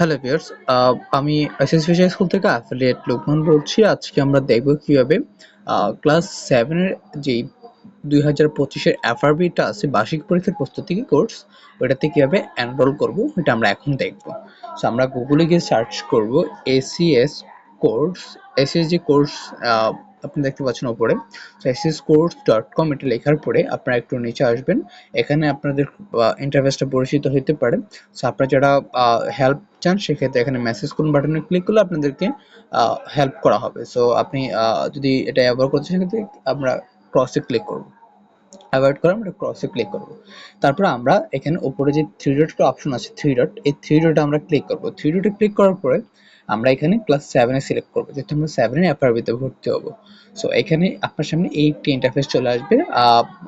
Hello viewers আমি SS fisher school থেকে affiliate Lokman বলছি। আজকে আমরা দেখব কীভাবে ক্লাস সেভেনের যে দুই হাজার পঁচিশের এফআরবিটা আছে, বার্ষিক পরীক্ষার প্রস্তুতি কোর্স ওইটাতে কীভাবে এনরোল করব, এটা আমরা এখন দেখব। সো আমরা গুগলে গিয়ে সার্চ করব এসিএস কোর্স এসিএস যে কোর্স আপনি দেখতে পাচ্ছেন ওপরে এসএস কোর্স ডট কম এটা লেখার পরে আপনারা একটু নিচে আসবেন। এখানে আপনাদের ইন্টারফেসটা পরিচিত হতে পারে। সো আপনারা যারা হেল্প চান, সেক্ষেত্রে এখানে মেসেজ করুন বাটনে ক্লিক করলে আপনাদেরকে হেল্প করা হবে। সো আপনি যদি এটা ব্যবহার করতে সেক্ষেত্রে আমরা ক্রসে ক্লিক করব। অ্যাভয়েড করে আমরা ক্রসে ক্লিক করব। তারপর আমরা এখানে উপরে যে থ্রি ডট অপশন আছে থ্রি ডট এই থ্রি ডটে আমরা ক্লিক করব। থ্রি ডটে ক্লিক করার পরে আমরা এখানে ক্লাস সেভেনে সিলেক্ট করব। যেহেতু আমরা সেভেনে এফআরবিতে ভর্তি হব। সো এখানে আপনার সামনে এইটি ইন্টারফেস চলে আসবে।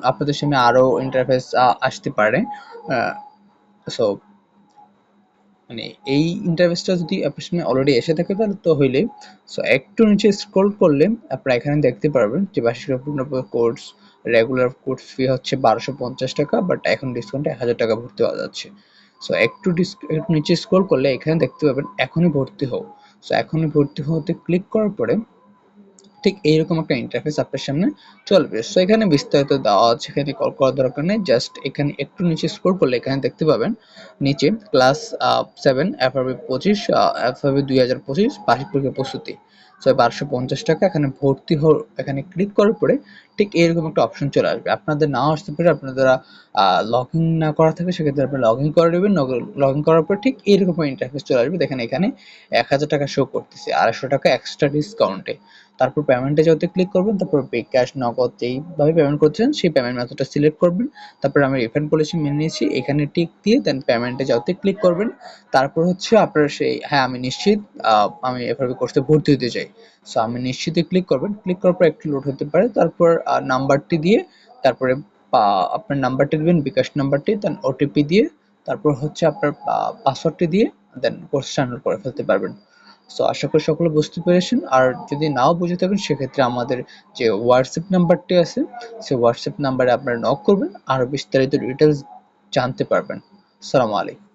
আপনাদের সামনে আরও ইন্টারফেস আসতে পারে। সো মানে এই ইন্টারফেসটা যদি আপনার সামনে অলরেডি এসে থাকে, তাহলে তো হইলে সো একটু নিচে স্ক্রল করলে আপনারা এখানে দেখতে পারবেন যে বার্ষিক কোর্স রেগুলার কোর্স ফি হচ্ছে বারোশো টাকা বাট এখন ডিসকাউন্টে এক হাজার টাকা ভর্তি হওয়া যাচ্ছে। সো একটু একটু নিচে স্ক্রল করলে এখানে দেখতে পাবেন এখনই ভর্তি হও। সো এখনই ভর্তি হতে ক্লিক করার পরে ঠিক এইরকম একটা ইন্টারফেস আপনার সামনে চলবে। সো এখানে বিস্তারিত দেওয়া আছে, এখানে কল করার দরকার নেই। জাস্ট এখানে একটু নিচে স্ক্রল করলে এখানে দেখতে পাবেন, নিচে ক্লাস সেভেন এফ এফআরবি পঁচিশ এফআরবি দুই হাজার পঁচিশ, বার্ষিক পরীক্ষা প্রস্তুতি। সো বারোশো পঞ্চাশ টাকা, এখানে ভর্তি হো এখানে ক্লিক করার পরে ঠিক এরকম একটা অপশন চলে আসবে। আপনাদের নাও আসতে পারে আপনারা লগ ইন না করা থাকে, সেক্ষেত্রে আপনি লগ ইন করে নেবেন লগ ইন করার পর ঠিক এরকম ইন্টারফেস চলে আসবে। দেখেন এখানে এক হাজার টাকা শো করতেছে, আড়াইশো টাকা এক্সট্রা ডিসকাউন্টে তারপর পেমেন্টে যাতে ক্লিক করবেন, তারপর পে ক্যাশ নগদ যেইভাবে পেমেন্ট করছেন, সেই পেমেন্ট মেথডটা সিলেক্ট করবেন। তারপর আমি রিফান্ড পলিসি মেনে নিয়েছি, এখানে টিক দিয়ে দেন পেমেন্টে যাতে ক্লিক করবেন, তারপর হচ্ছে আপনার সেই হ্যাঁ আমি নিশ্চিত আমি এভাবে কোর্সে ভর্তি হতে চাই। সো আমি নিশ্চিত ক্লিক করবেন ক্লিক করার পর একটু লোড হতে পারে, তারপর নাম্বারটি দিয়ে তারপরে আপনার নাম্বারটি দিবেন, বিকাশ নাম্বারটি দেন ওটিপি দিয়ে, তারপর হচ্ছে আপনার পাসওয়ার্ডটি দিয়ে দেন কোর্স ডাউনলোড করে ফেলতে পারবেন। সো আশা করি সকলে বুঝতে পেরেছেন। আর যদি নাও বুঝে থাকেন, সেক্ষেত্রে আমাদের যে হোয়াটসঅ্যাপ নাম্বারটি আছে, সেই হোয়াটসঅ্যাপ নাম্বারে আপনারা নক করবেন, আর বিস্তারিত ডিটেলস জানতে পারবেন। সালাম আলাইকুম।